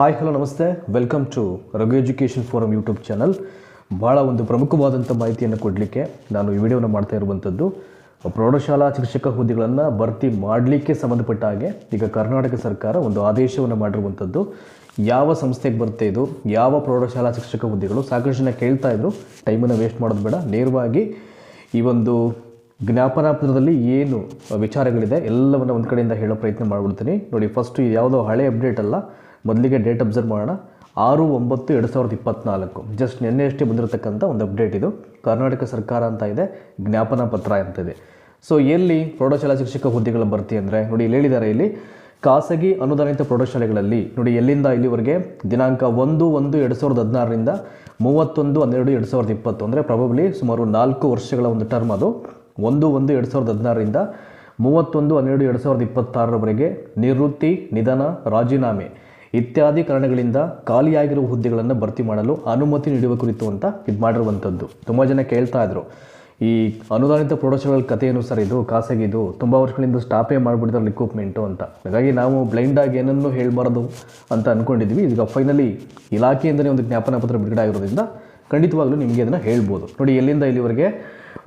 Hi hello ನಮಸ್ತೆ welcome to Raghu education forum YouTube channel ಭಾಳ ಒಂದು ಪ್ರಮುಖವಾದಂಥ ಮಾಹಿತಿಯನ್ನು ಕೊಡಲಿಕ್ಕೆ ನಾನು ಈ ವಿಡಿಯೋನ ಮಾಡ್ತಾ ಇರುವಂಥದ್ದು ಪ್ರೌಢಶಾಲಾ ಶಿಕ್ಷಕ ಹುದ್ದೆಗಳನ್ನು ಭರ್ತಿ ಮಾಡಲಿಕ್ಕೆ ಸಂಬಂಧಪಟ್ಟ ಹಾಗೆ ಈಗ ಕರ್ನಾಟಕ ಸರ್ಕಾರ ಒಂದು ಆದೇಶವನ್ನು ಮಾಡಿರುವಂಥದ್ದು ಯಾವ ಸಂಸ್ಥೆಗೆ ಬರುತ್ತೆ ಇದು, ಯಾವ ಪ್ರೌಢಶಾಲಾ ಶಿಕ್ಷಕ ಹುದ್ದೆಗಳು, ಸಾಕಷ್ಟು ಜನ ಕೇಳ್ತಾ ಇದ್ರು. ಟೈಮನ್ನು ವೇಸ್ಟ್ ಮಾಡೋದು ಬೇಡ. ನೇರವಾಗಿ ಈ ಒಂದು ಜ್ಞಾಪನಾ ಪತ್ರದಲ್ಲಿ ಏನು ವಿಚಾರಗಳಿದೆ ಎಲ್ಲವನ್ನು ಒಂದು ಕಡೆಯಿಂದ ಹೇಳೋ ಪ್ರಯತ್ನ ಮಾಡಿಬಿಡ್ತೀನಿ. ನೋಡಿ ಫಸ್ಟು ಇದು ಯಾವುದೋ ಹಳೆ ಅಪ್ಡೇಟ್ ಅಲ್ಲ. ಮೊದಲಿಗೆ ಡೇಟ್ ಅಬ್ಸರ್ವ್ ಮಾಡೋಣ. ಆರು, ಒಂಬತ್ತು, ಎರಡು ಸಾವಿರದ ಇಪ್ಪತ್ತ್ನಾಲ್ಕು ಜಸ್ಟ್ ನಿನ್ನೆ ಅಷ್ಟೇ ಬಂದಿರತಕ್ಕಂಥ ಒಂದು ಅಪ್ಡೇಟ್ ಇದು. ಕರ್ನಾಟಕ ಸರ್ಕಾರ ಅಂತ ಇದೆ. ಜ್ಞಾಪನಾ ಪತ್ರ ಅಂತ ಇದೆ. ಸೊ ಎಲ್ಲಿ ಪ್ರೌಢಶಾಲಾ ಶಿಕ್ಷಕ ಹುದ್ದೆಗಳ ಭರ್ತಿ ಅಂದರೆ, ನೋಡಿ ಇಲ್ಲಿ ಹೇಳಿದ್ದಾರೆ ಇಲ್ಲಿ. ಖಾಸಗಿ ಅನುದಾನಿತ ಪ್ರೌಢಶಾಲೆಗಳಲ್ಲಿ, ನೋಡಿ ಎಲ್ಲಿಂದ ಇಲ್ಲಿವರೆಗೆ? ದಿನಾಂಕ ಒಂದು ಒಂದು, ಎರಡು ಸಾವಿರದ ಹದಿನಾರರಿಂದ ಮೂವತ್ತೊಂದು, ಹನ್ನೆರಡು, ಎರಡು ಸಾವಿರದ ಇಪ್ಪತ್ತು. ಅಂದರೆ ಪ್ರಾಬಬ್ಲಿ ಸುಮಾರು ನಾಲ್ಕು ವರ್ಷಗಳ ಒಂದು ಟರ್ಮ್ ಅದು. ಒಂದು ಒಂದು, ಎರಡು ಸಾವಿರದ ಹದಿನಾರರಿಂದ ಮೂವತ್ತೊಂದು, ಹನ್ನೆರಡು, ಎರಡು ಸಾವಿರದ ಇಪ್ಪತ್ತಾರರವರೆಗೆ ನಿವೃತ್ತಿ, ನಿಧನ, ರಾಜೀನಾಮೆ. ಇತ್ಯಾದಿ ಕಾರಣಗಳಿಂದ ಖಾಲಿಯಾಗಿರುವ ಹುದ್ದೆಗಳನ್ನು ಭರ್ತಿ ಮಾಡಲು ಅನುಮತಿ ನೀಡುವ ಕುರಿತು ಅಂತ ಇದು ಮಾಡಿರುವಂಥದ್ದು. ತುಂಬ ಜನ ಕೇಳ್ತಾ ಇದ್ರು. ಈ ಅನುದಾನಿತ ಪ್ರೌಢಶಾಲೆಗಳ ಕಥೆ ಏನು ಸರ್ ಇದು ಖಾಸಗಿದು ತುಂಬ ವರ್ಷಗಳಿಂದ ಸ್ಟಾಪೇ ಮಾಡಿಬಿಟ್ಟಿದ್ದಾರೆ ರಿಕ್ರೂಟ್ಮೆಂಟು ಅಂತ. ಹಾಗಾಗಿ ನಾವು ಬ್ಲೈಂಡಾಗಿ ಏನನ್ನೂ ಹೇಳಬಾರ್ದು ಅಂತ ಅಂದ್ಕೊಂಡಿದ್ವಿ ಈಗ ಫೈನಲಿ ಇಲಾಖೆಯಿಂದಲೇ ಒಂದು ಜ್ಞಾಪನ ಪತ್ರ ಬಿಡುಗಡೆ ಆಗಿರೋದ್ರಿಂದ ಖಂಡಿತವಾಗ್ಲೂ ನಿಮಗೆ ಅದನ್ನು ಹೇಳ್ಬೋದು. ನೋಡಿ, ಎಲ್ಲಿಂದ ಇಲ್ಲಿವರೆಗೆ?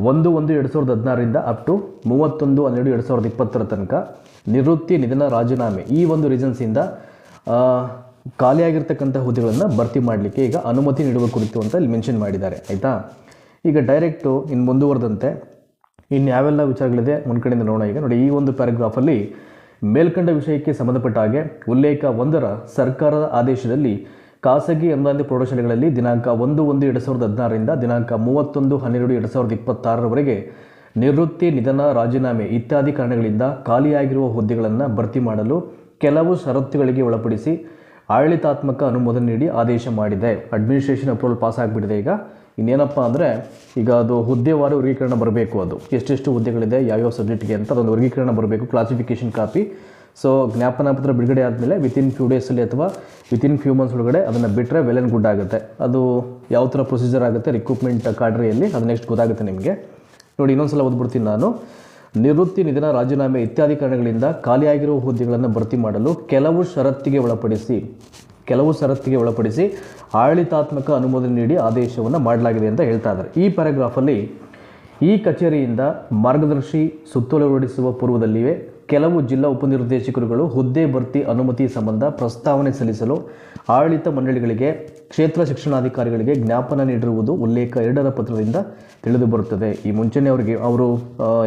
ಒಂದು ಒಂದು, ಎರಡು ಸಾವಿರದ ಹದಿನಾರರಿಂದ ಅಪ್ ಟು ಮೂವತ್ತೊಂದು, ಹನ್ನೆರಡು, ಎರಡು ಸಾವಿರದ ಇಪ್ಪತ್ತರ ತನಕ ನಿವೃತ್ತಿ ನಿಧನ ರಾಜೀನಾಮೆ ಈ ಒಂದು ರೀಸನ್ಸಿಂದ ಖಾಲಿಯಾಗಿರ್ತಕ್ಕಂಥ ಹುದ್ದೆಗಳನ್ನು ಭರ್ತಿ ಮಾಡಲಿಕ್ಕೆ ಈಗ ಅನುಮತಿ ನೀಡುವ ಕುರಿತು ಅಂತ ಇಲ್ಲಿ ಮೆನ್ಷನ್ ಮಾಡಿದ್ದಾರೆ, ಆಯಿತಾ? ಈಗ ಡೈರೆಕ್ಟು ಇನ್ನು ಮುಂದುವರೆದಂತೆ ಇನ್ನು ಯಾವೆಲ್ಲ ವಿಚಾರಗಳಿದೆ ಮುನ್ಕಡೆಯಿಂದ ನೋಡೋಣ ಈಗ. ನೋಡಿ, ಈ ಒಂದು ಪ್ಯಾರಾಗ್ರಾಫಲ್ಲಿ ಮೇಲ್ಕಂಡ ವಿಷಯಕ್ಕೆ ಸಂಬಂಧಪಟ್ಟ ಹಾಗೆ ಉಲ್ಲೇಖ ಒಂದರ ಸರ್ಕಾರದ ಆದೇಶದಲ್ಲಿ ಖಾಸಗಿ ಅನುದಾನಿತ ಪ್ರೌಢಶಾಲೆಗಳಲ್ಲಿ ದಿನಾಂಕ ಒಂದು ಒಂದು ಎರಡು ಸಾವಿರದ ಹದಿನಾರರಿಂದ ದಿನಾಂಕ ಮೂವತ್ತೊಂದು ಹನ್ನೆರಡು ಎರಡು ಸಾವಿರದ ಇಪ್ಪತ್ತಾರರವರೆಗೆ ನಿವೃತ್ತಿ ನಿಧನ ರಾಜೀನಾಮೆ ಇತ್ಯಾದಿ ಕಾರಣಗಳಿಂದ ಖಾಲಿಯಾಗಿರುವ ಹುದ್ದೆಗಳನ್ನು ಭರ್ತಿ ಮಾಡಲು ಕೆಲವು ಷರತ್ತುಗಳಿಗೆ ಒಳಪಡಿಸಿ ಆಡಳಿತಾತ್ಮಕ ಅನುಮೋದನೆ ನೀಡಿ ಆದೇಶ ಮಾಡಿದೆ. ಅಡ್ಮಿನಿಸ್ಟ್ರೇಷನ್ ಅಪ್ರೂವಲ್ ಪಾಸ್ ಆಗಿಬಿಟ್ಟಿದೆ ಈಗ. ಇನ್ನೇನಪ್ಪ ಅಂದರೆ, ಈಗ ಅದು ಹುದ್ದೆವಾರು ವರ್ಗೀಕರಣ ಬರಬೇಕು ಅದು. ಎಷ್ಟೆಷ್ಟು ಹುದ್ದೆಗಳಿದೆ, ಯಾವ್ಯಾವ ಸಬ್ಜೆಕ್ಟ್ಗೆ ಅಂತ ಅದೊಂದು ವರ್ಗೀಕರಣ ಬರಬೇಕು ಕ್ಲಾಸಿಫಿಕೇಷನ್ ಕಾಪಿ ಸೊ ಜ್ಞಾಪನ ಪತ್ರ ಬಿಡುಗಡೆ ಆದಮೇಲೆ ವಿತಿನ್ ಫ್ಯೂ ಡೇಸಲ್ಲಿ ಅಥವಾ ವಿತಿನ್ ಫ್ಯೂ ಮಂತ್ಸ್ ಒಳಗಡೆ ಅದನ್ನು ಬಿಟ್ಟರೆ ವೆಲ್ ಆ್ಯಂಡ್ ಗುಡ್ ಆಗುತ್ತೆ. ಅದು ಯಾವ ಥರ ಪ್ರೊಸೀಜರ್ ಆಗುತ್ತೆ ರಿಕ್ರೂಟ್ಮೆಂಟ್ ಕಾಡ್ರಿಯಲ್ಲಿ, ಅದು ನೆಕ್ಸ್ಟ್ ಗೊತ್ತಾಗುತ್ತೆ ನಿಮಗೆ. ನೋಡಿ ಇನ್ನೊಂದು ಸಲ ಓದ್ಬಿಡ್ತೀನಿ ನಾನು. ನಿವೃತ್ತಿ ನಿಧನ ರಾಜೀನಾಮೆ ಇತ್ಯಾದಿ ಕಾರಣಗಳಿಂದ ಖಾಲಿಯಾಗಿರುವ ಹುದ್ದೆಗಳನ್ನು ಭರ್ತಿ ಮಾಡಲು ಕೆಲವು ಷರತ್ತಿಗೆ ಒಳಪಡಿಸಿ, ಕೆಲವು ಷರತ್ತಿಗೆ ಒಳಪಡಿಸಿ ಆಡಳಿತಾತ್ಮಕ ಅನುಮೋದನೆ ನೀಡಿ ಆದೇಶವನ್ನು ಮಾಡಲಾಗಿದೆ ಅಂತ ಹೇಳ್ತಾ ಇದ್ದಾರೆ. ಈ ಪ್ಯಾರಾಗ್ರಾಫಲ್ಲಿ ಈ ಕಚೇರಿಯಿಂದ ಮಾರ್ಗದರ್ಶಿ ಸುತ್ತೋಲೆ ಹೊರಡಿಸುವ ಪೂರ್ವದಲ್ಲಿಯೇ ಕೆಲವು ಜಿಲ್ಲಾ ಉಪನಿರ್ದೇಶಕರುಗಳು ಹುದ್ದೆ ಭರ್ತಿ ಅನುಮತಿ ಸಂಬಂಧ ಪ್ರಸ್ತಾವನೆ ಸಲ್ಲಿಸಲು ಆಡಳಿತ ಮಂಡಳಿಗಳಿಗೆ, ಕ್ಷೇತ್ರ ಶಿಕ್ಷಣಾಧಿಕಾರಿಗಳಿಗೆ ಜ್ಞಾಪನ ನೀಡಿರುವುದು ಉಲ್ಲೇಖ ಎರಡರ ಪತ್ರದಿಂದ ತಿಳಿದು ಬರುತ್ತದೆ ಈ ಮುಂಚೆನೇ ಅವರಿಗೆ ಅವರು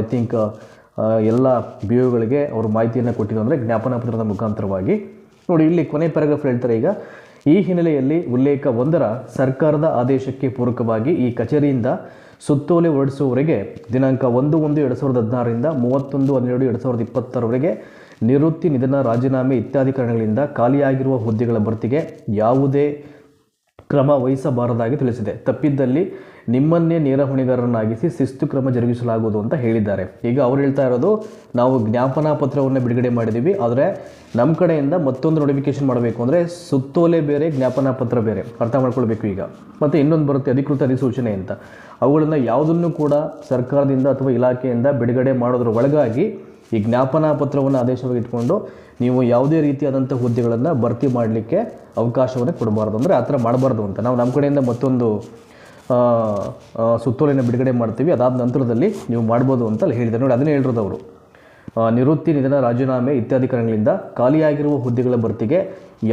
ಐ ಥಿಂಕ್ ಎಲ್ಲ ಬಿ ಒಗಳಿಗೆ ಅವರು ಮಾಹಿತಿಯನ್ನು ಕೊಟ್ಟಿದ್ದು ಅಂದರೆ ಜ್ಞಾಪನ ಪತ್ರದ ಮುಖಾಂತರವಾಗಿ. ನೋಡಿ, ಇಲ್ಲಿ ಕೊನೆ ಪ್ಯಾರಾಗ್ರಾಫ್ ಹೇಳ್ತಾರೆ ಈಗ, ಈ ಹಿನ್ನೆಲೆಯಲ್ಲಿ ಉಲ್ಲೇಖ ಒಂದರ ಸರ್ಕಾರದ ಆದೇಶಕ್ಕೆ ಪೂರಕವಾಗಿ ಈ ಕಚೇರಿಯಿಂದ ಸುತ್ತೋಲೆ ಹೊರಡಿಸುವವರೆಗೆ ದಿನಾಂಕ ಒಂದು ಒಂದು ಎರಡು ಸಾವಿರದ ಹದಿನಾರರಿಂದ ಮೂವತ್ತೊಂದು ಹನ್ನೆರಡು ಎರಡು ಸಾವಿರದ ಇಪ್ಪತ್ತರವರೆಗೆ ನಿವೃತ್ತಿ ನಿಧನ ರಾಜೀನಾಮೆ ಇತ್ಯಾದಿ ಕಾರಣಗಳಿಂದ ಖಾಲಿಯಾಗಿರುವ ಹುದ್ದೆಗಳ ಭರ್ತಿಗೆ ಯಾವುದೇ ಕ್ರಮ ವಹಿಸಬಾರದಾಗಿ ತಿಳಿಸಿದೆ. ತಪ್ಪಿದ್ದಲ್ಲಿ ನಿಮ್ಮನ್ನೇ ನೇರ ಹೊಣೆಗಾರರನ್ನಾಗಿಸಿ ಶಿಸ್ತು ಕ್ರಮ ಜರುಗಿಸಲಾಗುವುದು ಅಂತ ಹೇಳಿದ್ದಾರೆ. ಈಗ ಅವ್ರು ಹೇಳ್ತಾ ಇರೋದು, ನಾವು ಜ್ಞಾಪನಾ ಪತ್ರವನ್ನು ಬಿಡುಗಡೆ ಮಾಡಿದ್ದೀವಿ ಆದರೆ ನಮ್ಮ ಕಡೆಯಿಂದ ಮತ್ತೊಂದು ನೋಟಿಫಿಕೇಶನ್ ಮಾಡಬೇಕು ಅಂದರೆ ಸುತ್ತೋಲೆ ಬೇರೆ, ಜ್ಞಾಪನಾ ಪತ್ರ ಬೇರೆ. ಅರ್ಥ ಮಾಡ್ಕೊಳ್ಬೇಕು ಈಗ. ಮತ್ತು ಇನ್ನೊಂದು ಬರುತ್ತೆ, ಅಧಿಕೃತ ಅಧಿಸೂಚನೆ ಅಂತ. ಅವುಗಳನ್ನು ಯಾವುದನ್ನು ಕೂಡ ಸರ್ಕಾರದಿಂದ ಅಥವಾ ಇಲಾಖೆಯಿಂದ ಬಿಡುಗಡೆ ಮಾಡೋದ್ರ ಒಳಗಾಗಿ ಈ ಜ್ಞಾಪನಾ ಪತ್ರವನ್ನು ಆದೇಶವಾಗಿ ಇಟ್ಕೊಂಡು ನೀವು ಯಾವುದೇ ರೀತಿಯಾದಂಥ ಹುದ್ದೆಗಳನ್ನು ಭರ್ತಿ ಮಾಡಲಿಕ್ಕೆ ಅವಕಾಶವನ್ನು ಕೊಡಬಾರ್ದು. ಅಂದರೆ ಆ ಥರ ಮಾಡಬಾರ್ದು ಅಂತ. ನಾವು ನಮ್ಮ ಕಡೆಯಿಂದ ಮತ್ತೊಂದು ಸುತ್ತೋಲೆಯನ್ನು ಬಿಡುಗಡೆ ಮಾಡ್ತೀವಿ. ಅದಾದ ನಂತರದಲ್ಲಿ ನೀವು ಮಾಡ್ಬೋದು ಅಂತ ಅಲ್ಲಿ ಹೇಳಿದ್ದಾರೆ. ನೋಡಿ, ಅದನ್ನೇ ಹೇಳಿರೋದು ಅವರು. ನಿವೃತ್ತಿ ನಿಧನ ರಾಜೀನಾಮೆ ಇತ್ಯಾದಿ ಕಾರಣಗಳಿಂದ ಖಾಲಿಯಾಗಿರುವ ಹುದ್ದೆಗಳ ಭರ್ತಿಗೆ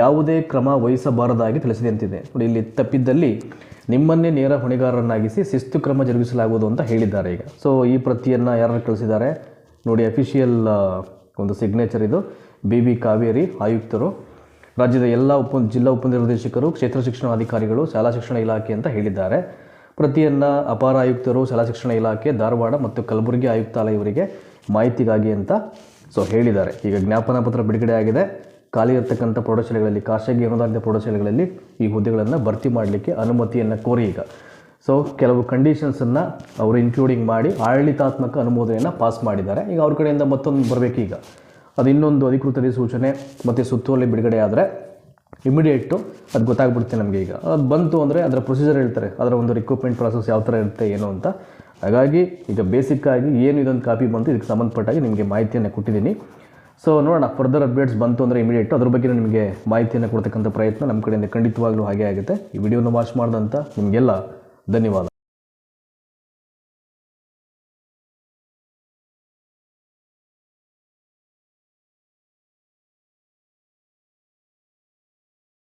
ಯಾವುದೇ ಕ್ರಮ ವಹಿಸಬಾರದಾಗಿ ತಿಳಿಸಿದೆ ಅಂತಿದೆ. ನೋಡಿ, ಇಲ್ಲಿ ತಪ್ಪಿದ್ದಲ್ಲಿ ನಿಮ್ಮನ್ನೇ ನೇರ ಹೊಣೆಗಾರರನ್ನಾಗಿಸಿ ಶಿಸ್ತು ಕ್ರಮ ಜರುಗಿಸಲಾಗುವುದು ಅಂತ ಹೇಳಿದ್ದಾರೆ ಈಗ. ಸೊ ಈ ಪ್ರತಿಯನ್ನು ಯಾರು ಕಳಿಸಿದ್ದಾರೆ? ನೋಡಿ ಅಫಿಷಿಯಲ್ ಒಂದು ಸಿಗ್ನೇಚರ್ ಇದು. ಬಿ ಬಿ ಕಾವೇರಿ ಆಯುಕ್ತರು, ರಾಜ್ಯದ ಎಲ್ಲ ಉಪ, ಜಿಲ್ಲಾ ಉಪನಿರ್ದೇಶಕರು, ಕ್ಷೇತ್ರ ಶಿಕ್ಷಣಾಧಿಕಾರಿಗಳು ಶಾಲಾ ಶಿಕ್ಷಣ ಇಲಾಖೆ ಅಂತ ಹೇಳಿದ್ದಾರೆ. ಪ್ರತಿಯನ್ನು ಅಪಾರ ಆಯುಕ್ತರು, ಶಾಲಾ ಶಿಕ್ಷಣ ಇಲಾಖೆ, ಧಾರವಾಡ ಮತ್ತು ಕಲಬುರಗಿ ಆಯುಕ್ತಾಲಯವರಿಗೆ ಮಾಹಿತಿಗಾಗಿ ಅಂತ ಸೊ ಹೇಳಿದ್ದಾರೆ. ಈಗ ಜ್ಞಾಪನ ಪತ್ರ ಬಿಡುಗಡೆ ಆಗಿದೆ. ಖಾಲಿ ಇರತಕ್ಕಂಥ ಪ್ರೌಢಶಾಲೆಗಳಲ್ಲಿ, ಖಾಸಗಿ ಅನುದಾನಿತ ಪ್ರೌಢಶಾಲೆಗಳಲ್ಲಿ ಈ ಹುದ್ದೆಗಳನ್ನು ಭರ್ತಿ ಮಾಡಲಿಕ್ಕೆ ಅನುಮತಿಯನ್ನು ಕೋರಿ ಈಗ. ಸೊ ಕೆಲವು ಕಂಡೀಷನ್ಸನ್ನು ಅವರು ಇನ್ಕ್ಲೂಡಿಂಗ್ ಮಾಡಿ ಆಡಳಿತಾತ್ಮಕ ಅನುಮೋದನೆಯನ್ನು ಪಾಸ್ ಮಾಡಿದ್ದಾರೆ. ಈಗ ಅವ್ರ ಕಡೆಯಿಂದ ಮತ್ತೊಂದು ಬರಬೇಕೀಗ. ಅದು ಇನ್ನೊಂದು ಅಧಿಕೃತ ಅಧಿಸೂಚನೆ ಮತ್ತು ಸುತ್ತೋಲೆ ಬಿಡುಗಡೆ ಆದರೆ ಇಮಿಡಿಯೇಟು ಅದು ಗೊತ್ತಾಗ್ಬಿಡುತ್ತೆ ನಮಗೆ ಈಗ. ಅದು ಬಂತು ಅಂದರೆ ಅದರ ಪ್ರೊಸೀಜರ್ ಹೇಳ್ತಾರೆ, ಅದರ ಒಂದು ರಿಕ್ರೂಟ್ಮೆಂಟ್ ಪ್ರಾಸೆಸ್ ಯಾವ ಥರ ಇರುತ್ತೆ, ಏನು ಅಂತ. ಹಾಗಾಗಿ ಈಗ ಬೇಸಿಕ್ಕಾಗಿ ಏನು ಇದೊಂದು ಕಾಪಿ ಬಂತು, ಇದಕ್ಕೆ ಸಂಬಂಧಪಟ್ಟಾಗಿ ನಿಮಗೆ ಮಾಹಿತಿಯನ್ನು ಕೊಟ್ಟಿದ್ದೀನಿ. ಸೊ ನೋಡೋಣ ಫರ್ದರ್ ಅಪ್ಡೇಟ್ಸ್ ಬಂತು ಅಂದರೆ ಇಮಿಡಿಯೇಟ್ ಅದ್ರ ಬಗ್ಗೆ ನಿಮಗೆ ಮಾಹಿತಿಯನ್ನು ಕೊಡ್ತಕ್ಕಂಥ ಪ್ರಯತ್ನ ನಮ್ಮ ಕಡೆಯಿಂದ ಖಂಡಿತವಾಗ್ಲೂ ಹಾಗೆ ಆಗುತ್ತೆ. ಈ ವಿಡಿಯೋನ ವಾಚ್ ಮಾಡಿದಂಥ ನಿಮಗೆಲ್ಲ ಧನ್ಯವಾದ.